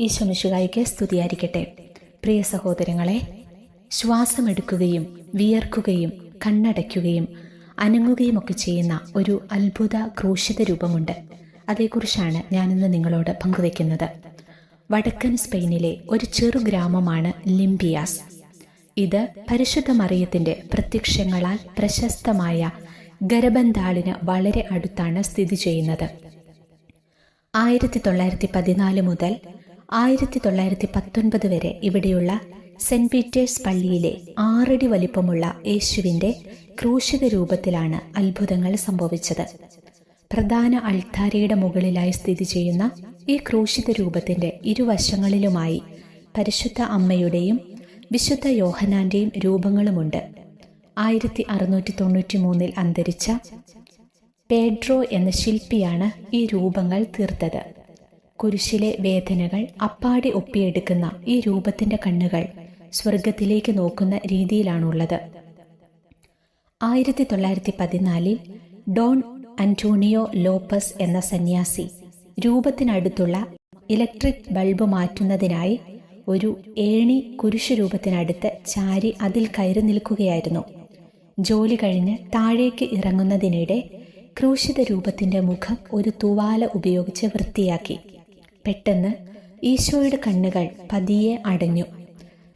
ഈശ്വമിഷുകായിക്ക് സ്തുതിയായിരിക്കട്ടെ. പ്രിയ സഹോദരങ്ങളെ ശ്വാസമെടുക്കുകയും വിയർക്കുകയും കണ്ണടയ്ക്കുകയും അനങ്ങുകയും ഒക്കെ ചെയ്യുന്ന ഒരു അത്ഭുത ക്രൂശിത രൂപമുണ്ട്. അതേക്കുറിച്ചാണ് ഞാനിന്ന് നിങ്ങളോട് പങ്കുവയ്ക്കുന്നത്. വടക്കൻ സ്പെയിനിലെ ഒരു ചെറു ഗ്രാമമാണ് ലിംബിയാസ്. ഇത് പരിശുദ്ധ മറിയത്തിന്റെ പ്രത്യക്ഷങ്ങളാൽ പ്രശസ്തമായ ഗരബന്താളിന് വളരെ അടുത്താണ് സ്ഥിതി ചെയ്യുന്നത്. ആയിരത്തി തൊള്ളായിരത്തി പതിനാല് മുതൽ ആയിരത്തി തൊള്ളായിരത്തി പത്തൊൻപത് വരെ ഇവിടെയുള്ള സെന്റ് പീറ്റേഴ്സ് പള്ളിയിലെ ആറടി വലിപ്പമുള്ള യേശുവിന്റെ ക്രൂശിത രൂപത്തിലാണ് അത്ഭുതങ്ങൾ സംഭവിച്ചത്. പ്രധാന അൾത്താരയുടെ മുകളിലായി സ്ഥിതി ചെയ്യുന്ന ഈ ക്രൂശിത രൂപത്തിന്റെ ഇരുവശങ്ങളിലുമായി പരിശുദ്ധ അമ്മയുടെയും വിശുദ്ധ യോഹനാന്റെയും രൂപങ്ങളുമുണ്ട്. ആയിരത്തി അറുന്നൂറ്റി തൊണ്ണൂറ്റി മൂന്നിൽ അന്തരിച്ച പേഡ്രോ എന്ന ശില്പിയാണ് ഈ രൂപങ്ങൾ തീർത്തത്. കുരിശിലെ വേദനകൾ അപ്പാടെ ഒപ്പിയെടുക്കുന്ന ഈ രൂപത്തിന്റെ കണ്ണുകൾ സ്വർഗത്തിലേക്ക് നോക്കുന്ന രീതിയിലാണുള്ളത്. ആയിരത്തി തൊള്ളായിരത്തി പതിനാലിൽ ഡോൺ അന്റോണിയോ ലോപ്പസ് എന്ന സന്യാസി രൂപത്തിനടുത്തുള്ള ഇലക്ട്രിക് ബൾബ് മാറ്റുന്നതിനായി ഒരു ഏണി കുരിശു രൂപത്തിനടുത്ത് ചാരി അതിൽ കയറി നിൽക്കുകയായിരുന്നു. ജോലി കഴിഞ്ഞ് താഴേക്ക് ഇറങ്ങുന്നതിനിടെ ക്രൂശിത രൂപത്തിന്റെ മുഖം ഒരു തുവാല ഉപയോഗിച്ച് വൃത്തിയാക്കി. പെട്ടെന്ന് ഈശോയുടെ കണ്ണുകൾ പതിയെ അടഞ്ഞു.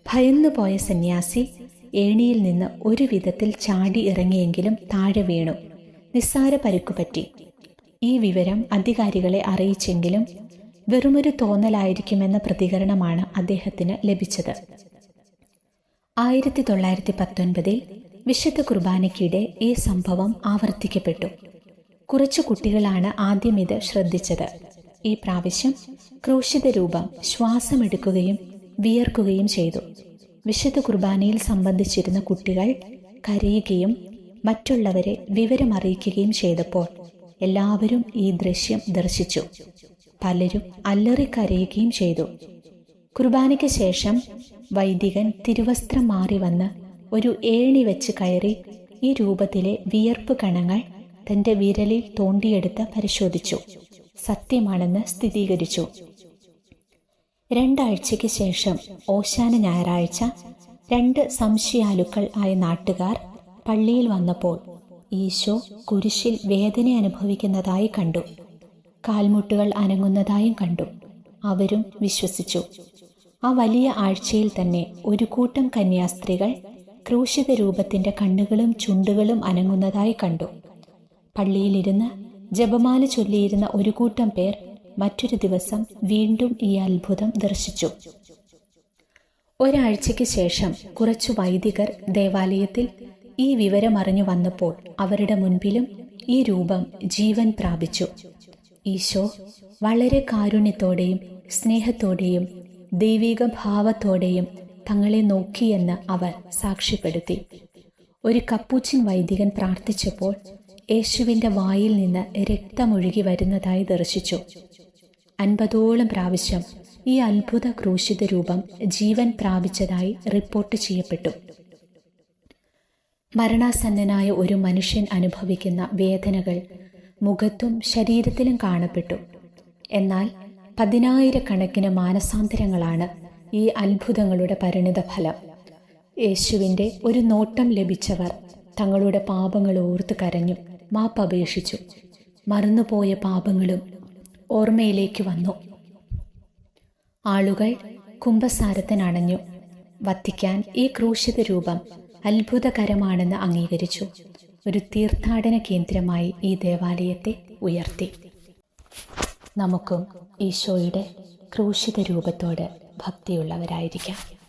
ഭയന്നു പോയ സന്യാസി ഏണിയിൽ നിന്ന് ഒരു വിധത്തിൽ ചാടി ഇറങ്ങിയെങ്കിലും താഴെ വീണു. നിസ്സാര പരുക്കുപറ്റി ഈ വിവരം അധികാരികളെ അറിയിച്ചെങ്കിലും വെറുമൊരു തോന്നലായിരിക്കുമെന്ന പ്രതികരണമാണ് അദ്ദേഹത്തിന് ലഭിച്ചത്. ആയിരത്തി തൊള്ളായിരത്തി പത്തൊൻപതിൽ വിശുദ്ധ കുർബാനയ്ക്കിടെ ഈ സംഭവം ആവർത്തിക്കപ്പെട്ടു. കുറച്ചു കുട്ടികളാണ് ആദ്യം ഇത് ശ്രദ്ധിച്ചത്. ഈ പ്രാവശ്യം ക്രൂശിത രൂപം ശ്വാസമെടുക്കുകയും വിയർക്കുകയും ചെയ്തു. വിശുദ്ധ കുർബാനയിൽ സംബന്ധിച്ചിരുന്ന കുട്ടികൾ കരയുകയും മറ്റുള്ളവരെ വിവരമറിയിക്കുകയും ചെയ്തപ്പോൾ എല്ലാവരും ഈ ദൃശ്യം ദർശിച്ചു. പലരും അല്ലറിക്കരയുകയും ചെയ്തു. കുർബാനയ്ക്ക് ശേഷം വൈദികൻ തിരുവസ്ത്രം മാറി വന്ന് ഒരു ഏണി വെച്ച് കയറി ഈ രൂപത്തിലെ വിയർപ്പ് കണങ്ങൾ തന്റെ വിരലിൽ തോണ്ടിയെടുത്ത് പരിശോധിച്ചു. സത്യമാണെന്ന് സ്ഥിരീകരിച്ചു. രണ്ടാഴ്ചയ്ക്ക് ശേഷം ഓശാന ഞായറാഴ്ച രണ്ട് സംശയാലുക്കൾ ആയ നാട്ടുകാർ പള്ളിയിൽ വന്നപ്പോൾ ഈശോ കുരിശിൽ വേദന അനുഭവിക്കുന്നതായി കണ്ടു. കാൽമുട്ടുകൾ അനങ്ങുന്നതായും കണ്ടു. അവരും വിശ്വസിച്ചു. ആ വലിയ ആഴ്ചയിൽ തന്നെ ഒരു കൂട്ടം കന്യാസ്ത്രീകൾ ക്രൂശിത രൂപത്തിന്റെ കണ്ണുകളും ചുണ്ടുകളും അനങ്ങുന്നതായി കണ്ടു. പള്ളിയിലിരുന്ന് ജപമാല ചൊല്ലിയിരുന്ന ഒരു കൂട്ടം പേർ മറ്റൊരു ദിവസം വീണ്ടും ഈ അത്ഭുതം ദർശിച്ചു. ഒരാഴ്ചയ്ക്ക് ശേഷം കുറച്ചു വൈദികർ ദേവാലയത്തിൽ ഈ വിവരമറിഞ്ഞു വന്നപ്പോൾ അവരുടെ മുൻപിലും ഈ രൂപം ജീവൻ പ്രാപിച്ചു. ഈശോ വളരെ കാരുണ്യത്തോടെയും സ്നേഹത്തോടെയും ദൈവിക ഭാവത്തോടെയും തങ്ങളെ നോക്കിയെന്ന് അവർ സാക്ഷ്യപ്പെടുത്തി. ഒരു കപ്പൂച്ചിൻ വൈദികൻ പ്രാർത്ഥിച്ചപ്പോൾ യേശുവിന്റെ വായിൽ നിന്ന് രക്തമൊഴുകി വരുന്നതായി ദർശിച്ചു. അൻപതോളം പ്രാവശ്യം ഈ അത്ഭുത ക്രൂശിത രൂപം ജീവൻ പ്രാപിച്ചതായി റിപ്പോർട്ട് ചെയ്യപ്പെട്ടു. മരണാസന്നനായ ഒരു മനുഷ്യൻ അനുഭവിക്കുന്ന വേദനകൾ മുഖത്തും ശരീരത്തിലും കാണപ്പെട്ടു. എന്നാൽ പതിനായിരക്കണക്കിന് മാനസാന്തരങ്ങളാണ് ഈ അത്ഭുതങ്ങളുടെ പരിണിത ഫലം. യേശുവിന്റെ ഒരു നോട്ടം ലഭിച്ചവർ തങ്ങളുടെ പാപങ്ങൾ ഓർത്ത് കരഞ്ഞു. മാപ്പപേക്ഷിച്ചു മറന്നുപോയ പാപങ്ങളും ഓർമ്മയിലേക്ക് വന്നു. ആളുകൾ കുംഭസാരത്തിനണഞ്ഞു. വത്തിക്കാൻ ഈ ക്രൂശിത രൂപം അത്ഭുതകരമാണെന്ന് അംഗീകരിച്ചു. ഒരു തീർത്ഥാടന കേന്ദ്രമായി ഈ ദേവാലയത്തെ ഉയർത്തി. നമുക്കും ഈശോയുടെ ക്രൂശിത രൂപത്തോട് ഭക്തിയുള്ളവരായിരിക്കാം.